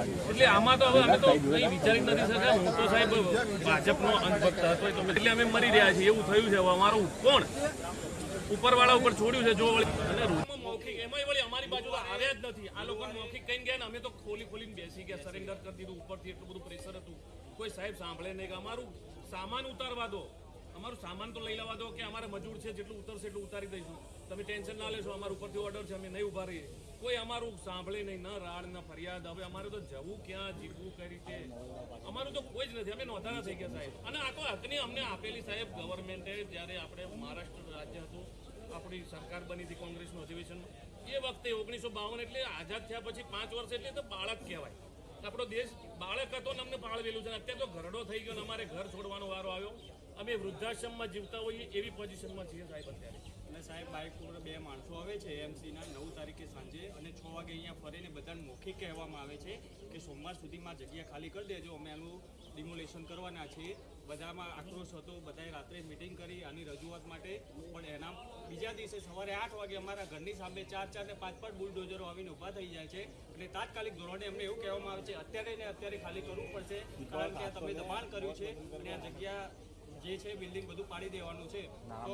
એટલે આમાં તો હવે અમે તો કઈ વિચારી નથી શકતા. હું તો સાહેબ ભાજપનો અંધભક્ત હતો એટલે અમે મરી રહ્યા છીએ, એવું થયું છે અમારું. કોણ? ઉપરવાળા ઉપર છોડ્યું છે, જો વળી અને રૂમમાં મૌખિક એમાંય વળી અમારી બાજુ આવ્યા જ નથી. આ લોકો મૌખિક કહીને ગયા ને અમે તો ખોલી ખોલીને બેસી ગયા સરેન્ડર કરી દીધું, ઉપરથી એટલું બધું પ્રેશર હતું. કોઈ સાહેબ સાંભળે નહીં કે અમારું સામાન ઉતારવા દો. અમારું સામાન તો લઈ લેવા દો કે અમારે મજૂર છે, જેટલું ઉતરશે એટલું ઉતારી દઈશું. તમે ટેન્શન ના લેશો, અમારા ઉપરથી ઓર્ડર છે, અમે નહીં ઊભા રહીએ. કોઈ અમારું સાંભળે નહીં, ન રાડ, ન ફરિયાદ હવે અમારે તો જવું ક્યાં, જીવવું કઈ રીતે? અમારું તો કોઈ જ નથી. અમે નોંધાના થઈ ગયા, સાહેબ. અને આ તો હકની અમને આપેલી, સાહેબ ગવર્મેન્ટે જ્યારે આપણે મહારાષ્ટ્ર રાજ્ય હતું, આપણી સરકાર બની હતી કોંગ્રેસનું અધિવેશનમાં. એ વખતે ઓગણીસો બાવન એટલે આઝાદ થયા પછી પાંચ વર્ષ એટલે તો બાળક કહેવાય. આપણો દેશ બાળક હતો ને અમને પાળવેલું છે. અત્યારે તો ઘરડો થઈ ગયો ને અમારે ઘર છોડવાનો વારો આવ્યો. અમે વૃદ્ધાશ્રમમાં જીવતા હોઈએ એવી પોઝિશનમાં છીએ સાહેબ અત્યારે. અને સાહેબ બાઇક ઉપર બે માણસો આવે છે એમસીના નવ તારીખે સાંજે અને છ વાગે અહીંયા ફરીને બધાને મૌખિક કહેવામાં આવે છે કે સોમવાર સુધીમાં જગ્યા ખાલી કરી દેજો. અમે આનું ડિમોલેશન કરવાના છીએ. બધામાં આક્રોશ હતો. બધાએ રાત્રે મિટિંગ કરી આની રજૂઆત માટે. પણ એના બીજા દિવસે સવારે આઠ વાગે અમારા ઘરની સામે ચાર ચાર ને પાંચ પાંચ બુલડોઝરો આવીને ઊભા થઈ જાય છે. અને તાત્કાલિક ધોરણે અમને એવું કહેવામાં આવે છે અત્યારે ને અત્યારે ખાલી કરવું પડશે. કારણ કે આ તમે દબાણ કર્યું છે અને આ જગ્યા જે છે બિલ્ડિંગ બધું પાડી દેવાનું છે.